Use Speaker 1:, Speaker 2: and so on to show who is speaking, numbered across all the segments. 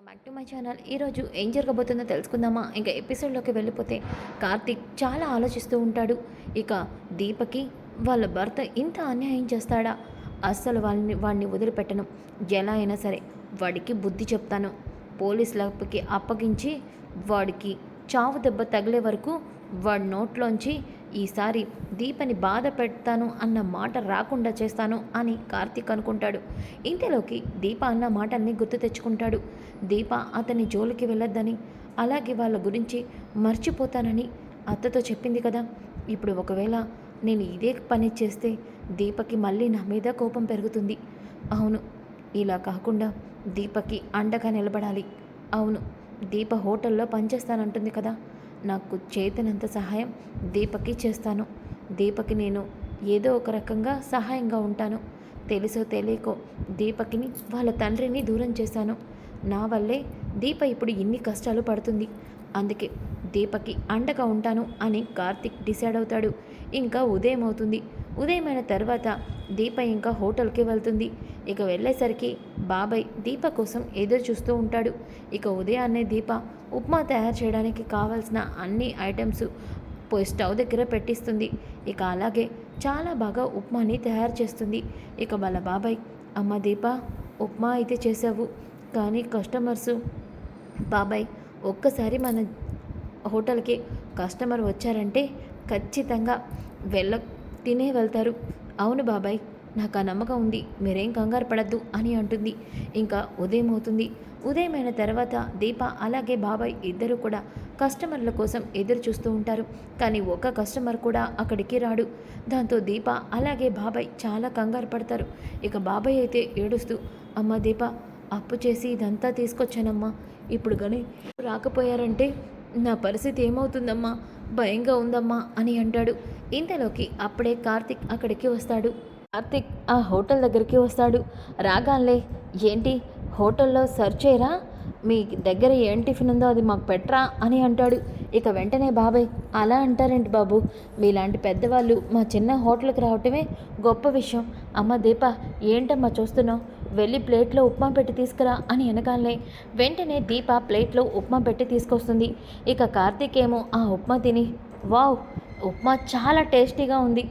Speaker 1: Welcome back to my channel. ఈరోజు ఏం జరగబోతుందో తెలుసుకుందామా? ఇంకా ఎపిసోడ్లోకి వెళ్ళిపోతే కార్తీక్ చాలా ఆలోచిస్తూ ఉంటాడు. ఇక దీపకి వాళ్ళ భర్త ఇంత అన్యాయం చేస్తాడా? అస్సలు వాళ్ళని వాడిని వదిలిపెట్టను. ఎలా అయినా సరే వాడికి బుద్ధి చెప్తాను. పోలీసులకి అప్పగించి వాడికి చావు దెబ్బ తగిలే వరకు వాడి నోట్లోంచి ఈసారి దీపని బాధ పెడతాను అన్న మాట రాకుండా చేస్తాను అని కార్తీక్ అనుకుంటాడు. ఇంతలోకి దీప అన్న మాటల్ని గుర్తు తెచ్చుకుంటాడు. దీప అతని జోలికి వెళ్ళొద్దని అలాగే వాళ్ళ గురించి మర్చిపోతానని అత్తతో చెప్పింది కదా. ఇప్పుడు ఒకవేళ నేను ఇదే పని చేస్తే దీపకి మళ్ళీ నా మీద కోపం పెరుగుతుంది. అవును ఇలా కాకుండా దీపకి అండగా నిలబడాలి. అవును దీప హోటల్లో పనిచేస్తానంటుంది కదా. నాకు చేతనంత సహాయం దీపకి చేస్తాను. దీపకి నేను ఏదో ఒక రకంగా సహాయంగా ఉంటాను. తెలుసో తెలియకో దీపకిని వాళ్ళ తండ్రిని దూరం చేశాను. నా వల్లే దీప ఇప్పుడు ఇన్ని కష్టాలు పడుతుంది. అందుకే దీపకి అండగా ఉంటాను అని కార్తిక్ డిసైడ్ అవుతాడు. ఇంకా ఉదయం అవుతుంది ఉదయమైన తర్వాత దీప ఇంకా హోటల్కి వెళ్తుంది. ఇక వెళ్ళేసరికి బాబాయ్ దీప కోసం ఎదురు చూస్తూ ఉంటాడు. ఇక ఉదయాన్నే దీప ఉప్మా తయారు చేయడానికి కావాల్సిన అన్ని ఐటమ్స్ పోయి స్టవ్ దగ్గర పెట్టిస్తుంది. ఇక అలాగే చాలా బాగా ఉప్మాని తయారు చేస్తుంది. ఇక వాళ్ళ బాబాయ్ అమ్మ దీప ఉప్మా అయితే చేసావు కానీ కస్టమర్సు బాబాయ్ ఒక్కసారి మన హోటల్కి కస్టమర్ వచ్చారంటే ఖచ్చితంగా వెళ్ళ తినే వెళ్తారు. అవును బాబాయ్ నాకు ఆ నమ్మకం ఉంది. మీరేం కంగారు పడద్దు అని అంటుంది. ఇంకా ఉదయం అవుతుంది. ఉదయమైన తర్వాత దీప అలాగే బాబాయ్ ఇద్దరు కూడా కస్టమర్ల కోసం ఎదురు చూస్తూ ఉంటారు. కానీ ఒక్క కస్టమర్ కూడా అక్కడికి రాడు. దాంతో దీప అలాగే బాబాయ్ చాలా కంగారు పడతారు. ఇక బాబాయ్ అయితే ఏడుస్తూ అమ్మ దీప అప్పు చేసి ఇదంతా తీసుకొచ్చానమ్మా. ఇప్పుడు కానీ రాకపోయారంటే నా పరిస్థితి ఏమవుతుందమ్మా? భయంగా ఉందమ్మా అని అంటాడు. ఇంతలోకి అప్పుడే కార్తిక్ అక్కడికి వస్తాడు. కార్తిక్ ఆ హోటల్ దగ్గరికి వస్తాడు. రాగాలే ఏంటి హోటల్లో సర్చ్ చేయరా? మీ దగ్గర ఏం టిఫిన్ ఉందో అది మాకు పెట్టరా? అని అంటాడు. ఇక వెంటనే బాబాయ్ అలా అంటారేంటి బాబు? మీలాంటి పెద్దవాళ్ళు మా చిన్న హోటల్కి రావటమే గొప్ప విషయం. అమ్మ దీప ఏంటమ్మా చూస్తున్నావు? వెళ్ళి ప్లేట్లో ఉప్మా పెట్టి తీసుకురా అని అనగానే వెంటనే దీప ప్లేట్లో ఉప్మా పెట్టి తీసుకొస్తుంది. ఇక కార్తీక్ ఏమో ఆ ఉప్మా తిని వావ్ ఉప్మా చాలా టేస్టీగా ఉంది.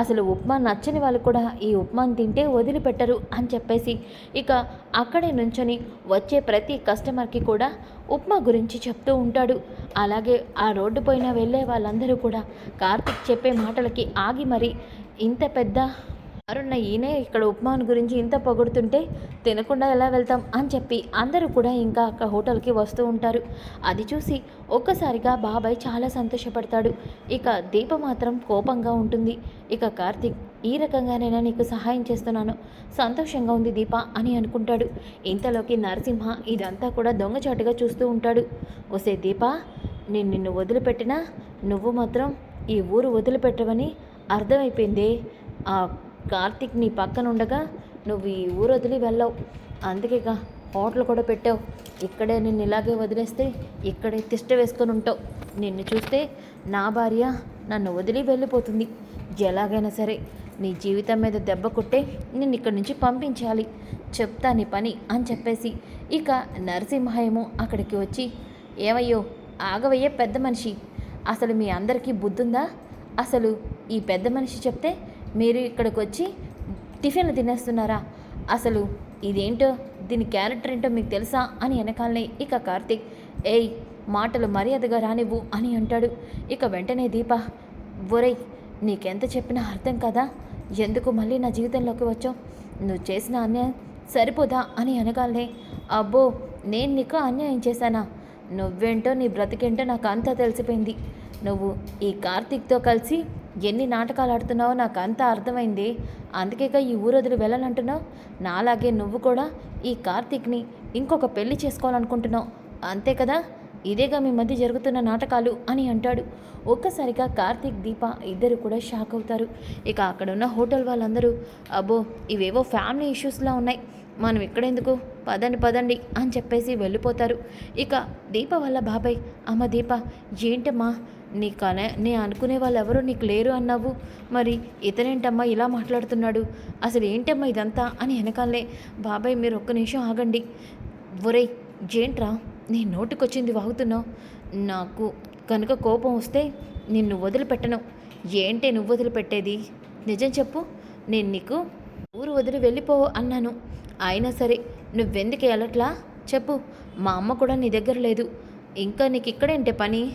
Speaker 1: అసలు ఉప్మా నచ్చని వాళ్ళు కూడా ఈ ఉప్మాని తింటే వదిలిపెట్టరు అని చెప్పేసి ఇక అక్కడే నుంచొని వచ్చే ప్రతి కస్టమర్కి కూడా ఉప్మా గురించి చెప్తూ ఉంటాడు. అలాగే ఆ రోడ్డు పైన వెళ్ళే వాళ్ళందరూ కూడా కార్తిక్ చెప్పే మాటలకి ఆగి మరి ఇంత పెద్ద అరుణ ఈయనే ఇక్కడ ఉప్మాన్ గురించి ఇంత పొగుడుతుంటే తినకుండా ఎలా వెళ్తాం అని చెప్పి అందరూ కూడా ఇంకా అక్కడ హోటల్కి వస్తూ ఉంటారు. అది చూసి ఒక్కసారిగా బాబాయ్ చాలా సంతోషపడతాడు. ఇక దీప మాత్రం కోపంగా ఉంటుంది. ఇక కార్తీక్ ఈ రకంగానైనా నీకు సహాయం చేస్తున్నాను. సంతోషంగా ఉంది దీప అని అనుకుంటాడు. ఇంతలోకి నరసింహ ఇదంతా కూడా దొంగచాటుగా చూస్తూ ఉంటాడు. ఒసే దీప నేను నిన్ను వదిలిపెట్టినా నువ్వు మాత్రం ఈ ఊరు వదిలిపెట్టవని అర్థమైపోయిందే. ఆ కార్తిక్ నీ పక్కన ఉండగా నువ్వు ఈ ఊరు వదిలి వెళ్ళవు. ఇక హోటల్ కూడా పెట్టావు. ఇక్కడే నిన్ను ఇలాగే వదిలేస్తే ఇక్కడే తిష్ట వేసుకొని ఉంటావు. నిన్ను చూస్తే నా భార్య నన్ను వదిలి వెళ్ళిపోతుంది. ఎలాగైనా సరే నీ జీవితం మీద దెబ్బ కొట్టే నిన్ను ఇక్కడి నుంచి పంపించాలి. చెప్తా నీ పని అని చెప్పేసి ఇక నరసింహ అక్కడికి వచ్చి ఏమయ్యో ఆగవయ్యే పెద్ద మనిషి. అసలు మీ అందరికీ బుద్ధుందా? అసలు ఈ పెద్ద మనిషి చెప్తే మీరు ఇక్కడికి వచ్చి టిఫిన్లు తినేస్తున్నారా? అసలు ఇదేంటో దీని క్యారెక్టర్ ఏంటో మీకు తెలుసా? అని వెనకాలనే ఇక కార్తీక్ ఏయ్ మాటలు మర్యాదగా రానివ్వు అని అంటాడు. ఇక వెంటనే దీప ఒరేయ్ నీకెంత చెప్పినా అర్థం కదా? ఎందుకు మళ్ళీ నా జీవితంలోకి వచ్చావు? నువ్వు చేసిన అన్యాయం సరిపోదా? అని అనగాలనే అబ్బో నేను నీకు అన్యాయం చేశానా? నువ్వేంటో నీ బ్రతికేంటో నాకు అంతా తెలిసిపోయింది. నువ్వు ఈ కార్తీక్తో కలిసి ఎన్ని నాటకాలు ఆడుతున్నావో నాకు అంతా అర్థమైంది. అందుకేగా ఈ ఊరు వదిలి వెళ్ళాలంటున్నావు నాలాగే నువ్వు కూడా ఈ కార్తీక్ని ఇంకొక పెళ్ళి చేసుకోవాలనుకుంటున్నావు. అంతే కదా? ఇదేగా మీ మధ్య జరుగుతున్న నాటకాలు అని అంటాడు. ఒక్కసారిగా కార్తీక్ దీప ఇద్దరు కూడా షాక్ అవుతారు. ఇక అక్కడ ఉన్న హోటల్ వాళ్ళందరూ అబ్బో ఇవేవో ఫ్యామిలీ ఇష్యూస్లా ఉన్నాయి. మనం ఇక్కడెందుకు పదండి పదండి అని చెప్పేసి వెళ్ళిపోతారు. ఇక దీప వల్ల బాబాయ్ అమ్మ దీప ఏంటమ్మా? నీకు అనే నీ అనుకునే వాళ్ళు ఎవరు నీకు లేరు అన్నావు. మరి ఇతనేంటమ్మా ఇలా మాట్లాడుతున్నాడు? అసలు ఏంటమ్మా ఇదంతా? అని వెనకాలే. బాబాయ్ మీరు ఒక్క నిమిషం ఆగండి. ఒరేయ్ జేంట్రా నీ నోటికొచ్చింది వాగుతున్నావు. నాకు కనుక కోపం వస్తే నిన్ను వదిలిపెట్టను. ఏంటి నువ్వు వదిలిపెట్టేది? నిజం చెప్పు. నేను నీకు ఊరు వదిలి వెళ్ళిపోవు అన్నాను. అయినా సరే నువ్వెందుకు వెళ్ళట్లా? చెప్పు. మా అమ్మ కూడా నీ దగ్గర లేదు. ఇంకా నీకు ఇక్కడేంటే పని?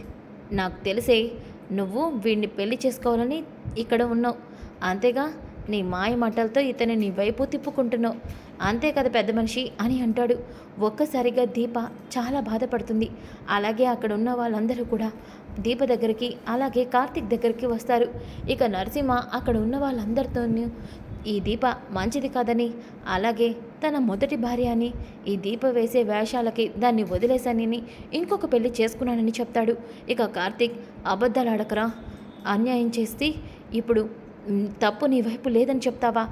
Speaker 1: నాకు తెలిసే నువ్వు వీడిని పెళ్ళి చేసుకోవాలని ఇక్కడ ఉన్నావు. అంతేగా నీ మాయ మాటలతో ఇతని నీ వైపు తిప్పుకుంటున్నావు. అంతే కదా పెద్ద మనిషి అని అంటాడు. ఒక్కసారిగా దీప చాలా బాధపడుతుంది. అలాగే అక్కడ ఉన్న వాళ్ళందరూ కూడా దీప దగ్గరికి అలాగే కార్తీక్ దగ్గరికి వస్తారు. ఇక నరసింహ అక్కడ ఉన్న వాళ్ళందరితోనూ ఈ దీప మంచిది కాదని. అలాగే తన మొదటి భార్య అని ఈ దీప వేసే వేషాలకి దాన్ని వదిలేశానని ఇంకొక పెళ్ళి చేసుకున్నానని చెప్తాడు. ఇక కార్తీక్ అబద్ధాలు అడకరా అన్యాయం చేస్తే ఇప్పుడు తప్పు నీ వైపు లేదని చెప్తావా?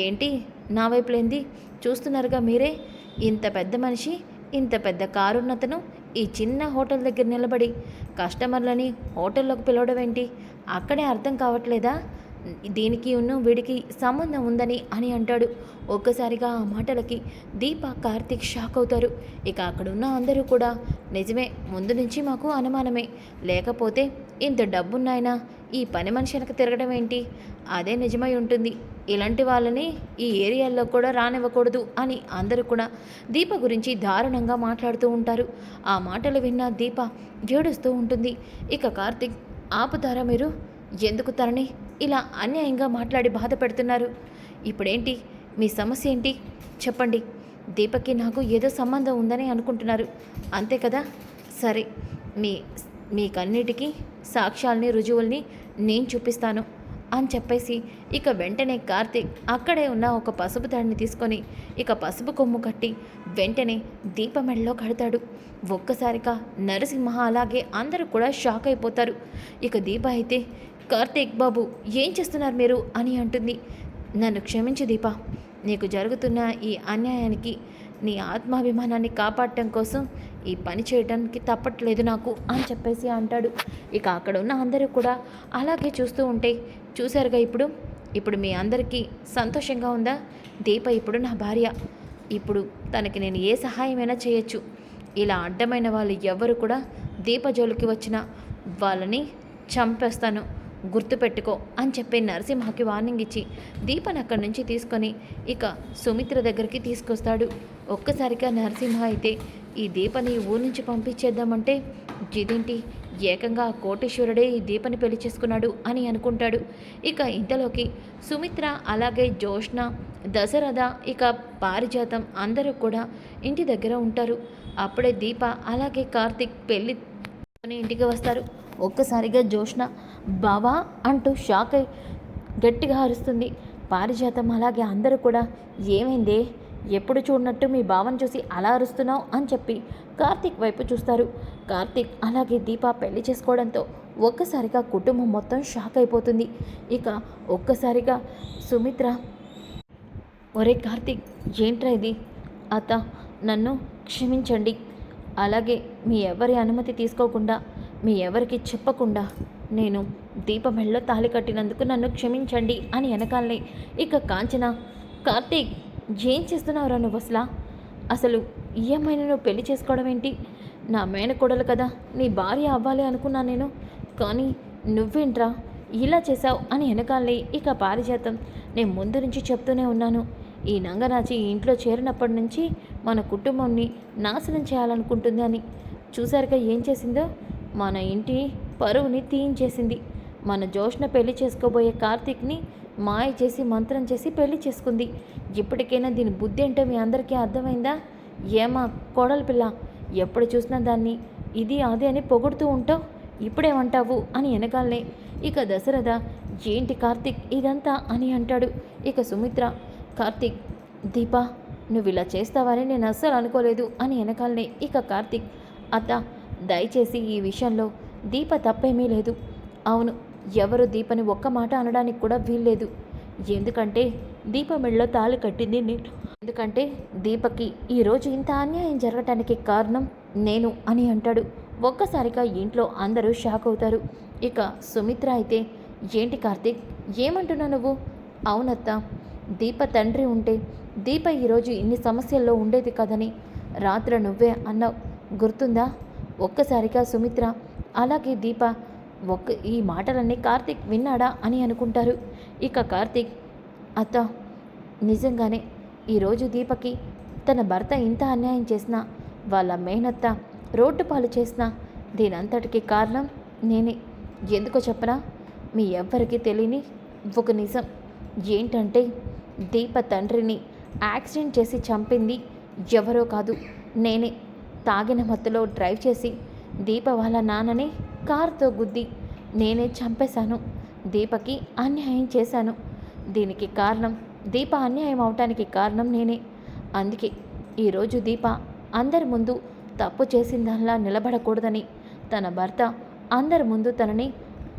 Speaker 1: ఏంటి? నా వైపు లేంది చూస్తున్నారుగా మీరే. ఇంత పెద్ద మనిషి ఇంత పెద్ద కారున్నతను ఈ చిన్న హోటల్ దగ్గర నిలబడి కస్టమర్లని హోటల్లోకి పిలవడం ఏంటి? అక్కడే అర్థం కావట్లేదా? దీనికి ఉన్న వీడికి సంబంధం ఉందని అని అంటాడు. ఒక్కసారిగా ఆ మాటలకి దీప కార్తీక్ షాక్ అవుతారు. ఇక అక్కడున్న అందరూ కూడా నిజమే ముందు నుంచి మాకు అనుమానమే. లేకపోతే ఇంత డబ్బున్నాయినా ఈ పని మనిషి వెనక తిరగడం ఏంటి? అదే నిజమై ఉంటుంది. ఇలాంటి వాళ్ళని ఈ ఏరియాల్లో కూడా రానివ్వకూడదు అని అందరూ కూడా దీప గురించి దారుణంగా మాట్లాడుతూ ఉంటారు. ఆ మాటలు విన్న దీప ఏడుస్తూ ఉంటుంది. ఇక కార్తీక్ ఆపుతారా మీరు? ఎందుకు తరని ఇలా అన్యాయంగా మాట్లాడి బాధ పెడుతున్నారు. ఇప్పుడేంటి? మీ సమస్య ఏంటి? చెప్పండి. దీపక్కి నాకు ఏదో సంబంధం ఉందని అనుకుంటున్నారు. అంతే కదా? సరే. మీ మీకన్నిటికీ సాక్ష్యాల్ని రుజువుల్ని నేను చూపిస్తాను అని చెప్పేసి ఇక వెంటనే కార్తీక్ అక్కడే ఉన్న ఒక పసుపు దాడిని తీసుకొని ఇక పసుపు కొమ్ము కట్టి వెంటనే దీప మెడలో కడతాడు. ఒక్కసారిగా నరసింహ అలాగే అందరూ కూడా షాక్ అయిపోతారు. ఇక దీప అయితే కార్తీక్ బాబు ఏం చేస్తున్నారు మీరు? అని అంటుంది. నన్ను క్షమించు దీప. నీకు జరుగుతున్న ఈ అన్యాయానికి నీ ఆత్మాభిమానాన్ని కాపాడటం కోసం ఈ పని చేయడానికి తప్పట్లేదు నాకు అని చెప్పేసి అంటాడు. ఇక అక్కడ ఉన్న అందరూ కూడా అలాగే చూస్తూ ఉంటే చూశారుగా ఇప్పుడు? ఇప్పుడు మీ అందరికీ సంతోషంగా ఉందా? దీప ఇప్పుడు నా భార్య. ఇప్పుడు తనకి నేను ఏ సహాయమైనా చేయొచ్చు. ఇలా అడ్డమైన వాళ్ళు ఎవ్వరు కూడా దీప జోలికి వచ్చినా వాళ్ళని చంపేస్తాను. గుర్తుపెట్టుకో అని చెప్పి నరసింహకి వార్నింగ్ ఇచ్చి దీపని అక్కడి నుంచి తీసుకొని ఇక సుమిత్ర దగ్గరికి తీసుకొస్తాడు. ఒక్కసారిగా నరసింహ అయితే ఈ దీపని ఊరు నుంచి పంపించేద్దామంటే ఇదేంటి ఏకంగా కోటేశ్వరుడే ఈ దీపని పెళ్ళి చేసుకున్నాడు అని అనుకుంటాడు. ఇక ఇంతలోకి సుమిత్ర అలాగే జోష్ణ దశరథ ఇక పారిజాతం అందరూ కూడా ఇంటి దగ్గర ఉంటారు. అప్పుడే దీప అలాగే కార్తిక్ పెళ్ళి అని ఇంటికి వస్తారు. ఒక్కసారిగా జోష్న బావా అంటూ షాక్ అయి గట్టిగా అరుస్తుంది. పారిజాతం అలాగే అందరూ కూడా ఏమైందే? ఎప్పుడు చూడనట్టు మీ బావని చూసి అలా అరుస్తున్నావు? అని చెప్పి కార్తీక్ వైపు చూస్తారు. కార్తీక్ అలాగే దీప పెళ్ళి చేసుకోవడంతో ఒక్కసారిగా కుటుంబం మొత్తం షాక్ అయిపోతుంది. ఇక ఒక్కసారిగా సుమిత్ర ఒరే కార్తీక్ ఏంట్రా ఇది? అత నన్ను క్షమించండి. అలాగే మీ ఎవరి అనుమతి తీసుకోకుండా మీ ఎవరికి చెప్పకుండా నేను దీపమెళ్ళలో తాళి కట్టినందుకు నన్ను క్షమించండి అని వెనకాలనే ఇక కాంచన కార్తీక్ ఏం చేస్తున్నావురా నువ్వు అసలా? అసలు ఈ అమ్మాయిని నువ్వు పెళ్ళి చేసుకోవడం ఏంటి? నా మేనకోడలు కదా నీ భార్య అవ్వాలి అనుకున్నా నేను. కానీ నువ్వేంట్రా ఇలా చేశావు అని వెనకాలే ఇక పారిజాతం. నేను ముందు నుంచి చెప్తూనే ఉన్నాను. ఈ నంగనాచి ఈ ఇంట్లో చేరినప్పటి నుంచి మన కుటుంబాన్ని నాశనం చేయాలనుకుంటుంది అని. చూసారుగా ఏం చేసిందో? మన ఇంటి పరువుని తీయించేసింది. మన జోష్న పెళ్ళి చేసుకోబోయే కార్తీక్ని మాయ చేసి మంత్రం చేసి పెళ్ళి చేసుకుంది. ఇప్పటికైనా దీని బుద్ధి ఏంటో మీ అందరికీ అర్థమైందా? ఏమా కోడలు పిల్ల ఎప్పుడు చూసినా దాన్ని ఇది అదే అని పొగుడుతూ ఉంటావు? ఇప్పుడేమంటావు? అని వెనకాలనే ఇక దశరథ ఏంటి కార్తీక్? ఇదంతా? అని అంటాడు. ఇక సుమిత్ర కార్తీక్ దీపా నువ్వు ఇలా చేస్తావని నేను అస్సలు అనుకోలేదు అని వెనకాలనే ఇక కార్తీక్ అత్త దయచేసి ఈ విషయంలో దీప తప్పేమీ లేదు. అవును ఎవరు దీపని ఒక్క మాట అనడానికి కూడా వీల్లేదు. ఎందుకంటే దీప మెడలో తాళి కట్టింది నేను. ఎందుకంటే దీపకి ఈరోజు ఇంత అన్యాయం జరగటానికి కారణం నేను అని అంటాడు. ఒక్కసారిగా ఇంట్లో అందరూ షాక్ అవుతారు. ఇక సుమిత్ర అయితే ఏంటి కార్తీక్ ఏమంటున్నావు నువ్వు? అవునత్త దీప తండ్రి ఉంటే దీప ఈరోజు ఇన్ని సమస్యల్లో ఉండేది కదని రాత్రి నువ్వే అన్నావు. గుర్తుందా? ఒక్కసారిగా సుమిత్ర అలాగే దీప ఒక్క ఈ మాటలన్నీ కార్తీక్ విన్నాడా అని అనుకుంటారు. ఇక కార్తీక్ అత్త నిజంగానే ఈరోజు దీపకి తన భర్త ఇంత అన్యాయం చేసినా వాళ్ళ మేనత్త రోడ్డు పాలు చేసినా దీనంతటికి కారణం నేనే. ఎందుకో చెప్పనా? మీ ఎవ్వరికీ తెలియని ఒక నిజం. ఏంటంటే దీప తండ్రిని యాక్సిడెంట్ చేసి చంపింది ఎవరో కాదు నేనే. తాగిన మత్తులో డ్రైవ్ చేసి దీప వాళ్ళ నాన్నని కారుతో గుద్ది నేనే చంపేశాను. దీపకి అన్యాయం చేశాను. దీనికి కారణం దీప అన్యాయం అవటానికి కారణం నేనే. అందుకే ఈరోజు దీప అందరి ముందు తప్పు చేసిందల్లా నిలబడకూడదని తన భర్త అందరి ముందు తనని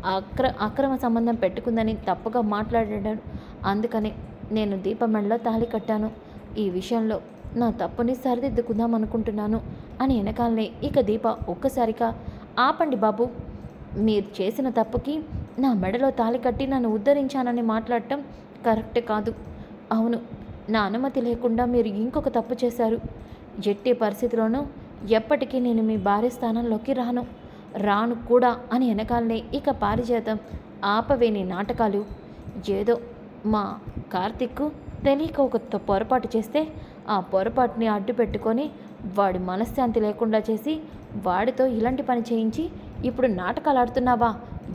Speaker 1: అక్ర అక్రమ సంబంధం పెట్టుకుందని తప్పుగా మాట్లాడాడు. అందుకనే నేను దీప మెడలో తాళి కట్టాను. ఈ విషయంలో నా తప్పుని సరిదిద్దుకుందాం అనుకుంటున్నాను అని వెనకాలనే ఇక దీప ఒక్కసారిగా ఆపండి బాబు మీరు చేసిన తప్పుకి నా మెడలో తాళి కట్టి నన్ను ఉద్ధరించానని మాట్లాడటం కరెక్ట్ కాదు. అవును నా అనుమతి లేకుండా మీరు ఇంకొక తప్పు చేశారు. ఎట్టి పరిస్థితిలోనూ ఎప్పటికీ నేను మీ భార్య స్థానంలోకి రాను. రాను కూడా అని వెనకాలనే ఇక పారిజాతం ఆపవేని నాటకాలు. ఏదో మా కార్తిక్ తెలియక ఒక త- పొరపాటు చేస్తే ఆ పొరపాటుని అడ్డు పెట్టుకొని వాడి మనశ్శాంతి లేకుండా చేసి వాడితో ఇలాంటి పని చేయించి ఇప్పుడు నాటకాలు ఆడుతున్నావా?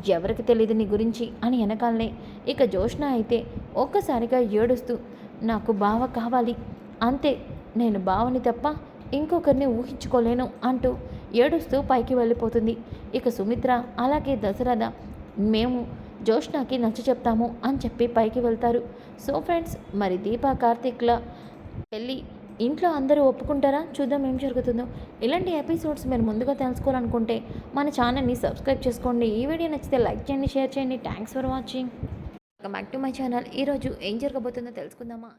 Speaker 1: ఎవరికి తెలియదు నీ గురించి అని వెనకాలనే ఇక జోష్న అయితే ఒక్కసారిగా ఏడుస్తూ నాకు బావ కావాలి. అంతే నేను బావని తప్ప ఇంకొకరిని ఊహించుకోలేను అంటూ ఏడుస్తూ పైకి వెళ్ళిపోతుంది. ఇక సుమిత్ర అలాగే దశరథ మేము జోష్నాకి నచ్చ చెప్తాము అని చెప్పి పైకి వెళ్తారు. సో ఫ్రెండ్స్ మరి దీపా కార్తీక్ల పెళ్ళి ఇంట్లో అందరూ ఒప్పుకుంటారా? చూద్దాం ఏం జరుగుతుందో. ఇలాంటి ఎపిసోడ్స్ మీరు ముందుగా తెలుసుకోవాలనుకుంటే మన ఛానల్ని సబ్స్క్రైబ్ చేసుకోండి. ఈ వీడియో నచ్చితే లైక్ చేయండి షేర్ చేయండి. Thanks for watching back to my channel ఈరోజు ఏం జరగబోతుందో తెలుసుకుందామా?